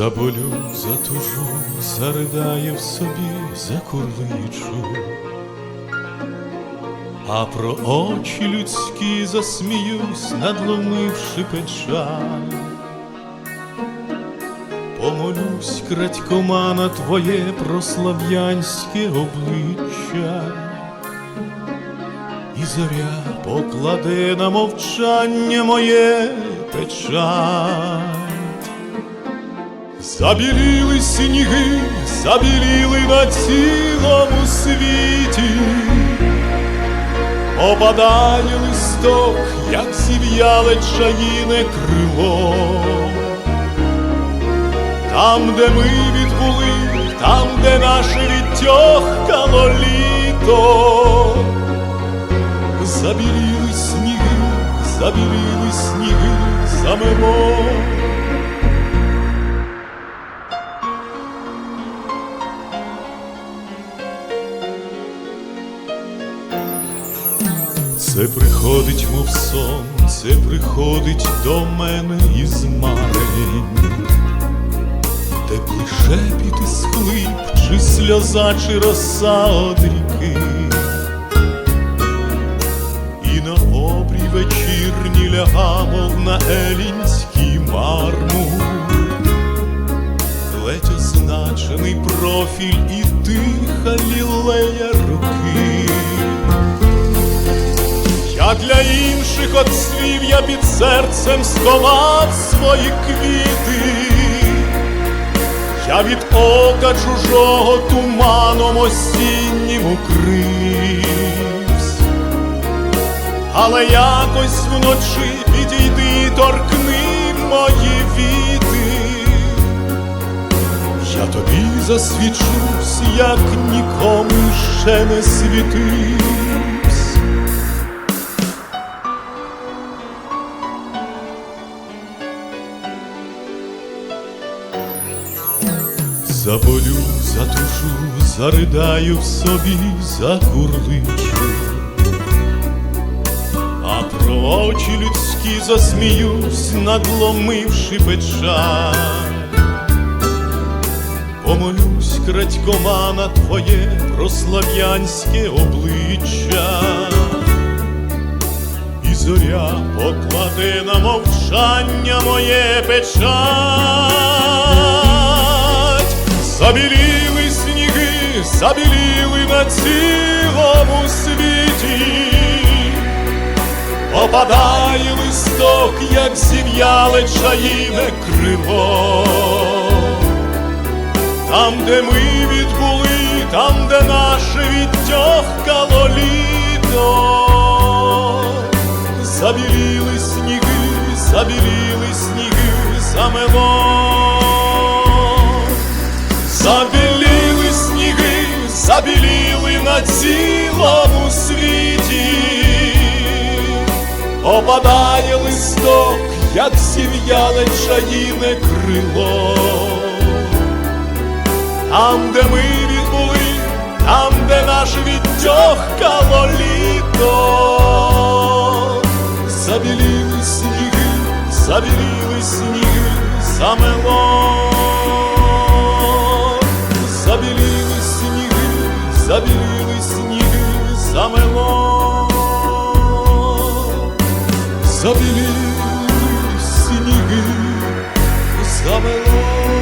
Заболю, затужу, заридає в собі, закурличу, а про очі людські засміюсь, надломивши печаль. Помолюсь крадькома на твоє прослав'янське обличчя, і зоря покладе на мовчання моє печаль. Забіліли сніги, забіліли на цілому світі, опадає листок, як зів'яле чаїне крило. Там, де ми відбули, там, де наше відтьохкало літо, забіліли сніги, забіліли сніги, замело. Це приходить, мов сон, це приходить до мене із марень, Теплий шепіт і схлип, чи сльоза, чи роса од ріки, і на обрій вечірні ляга, мов на елінський мармур, ледь означений профіль і тиха лілея Я для інших от свів я під серцем сховав свої квіти, я від ока чужого туманом осіннім укривсь, але якось вночі підійди, торкни мої віти, я тобі засвічусь, як нікому ще не світивсь. Заболю, затушу, заридаю в собі, закурличу, а про очі людські засміюсь, надломивши печаль. Помолюсь крадькома на твоє прослав'янське обличчя, і зоря покладе на мовчання моє печаль. Забіліли сніги, забіліли на цілому світі, опадає листок, як зів'яле чаїне крило. Там, де ми відбули, там, де наше відтьохкало забіліли на цілому світі, опадає листок, як зів'яле чаїне крило. Там, де ми відбули, там, де наше відтьохкало літо, забіліли сніги, забіліли сніги, замело. Забіліли забіліли сніги, замело. Забіліли сніги, замело.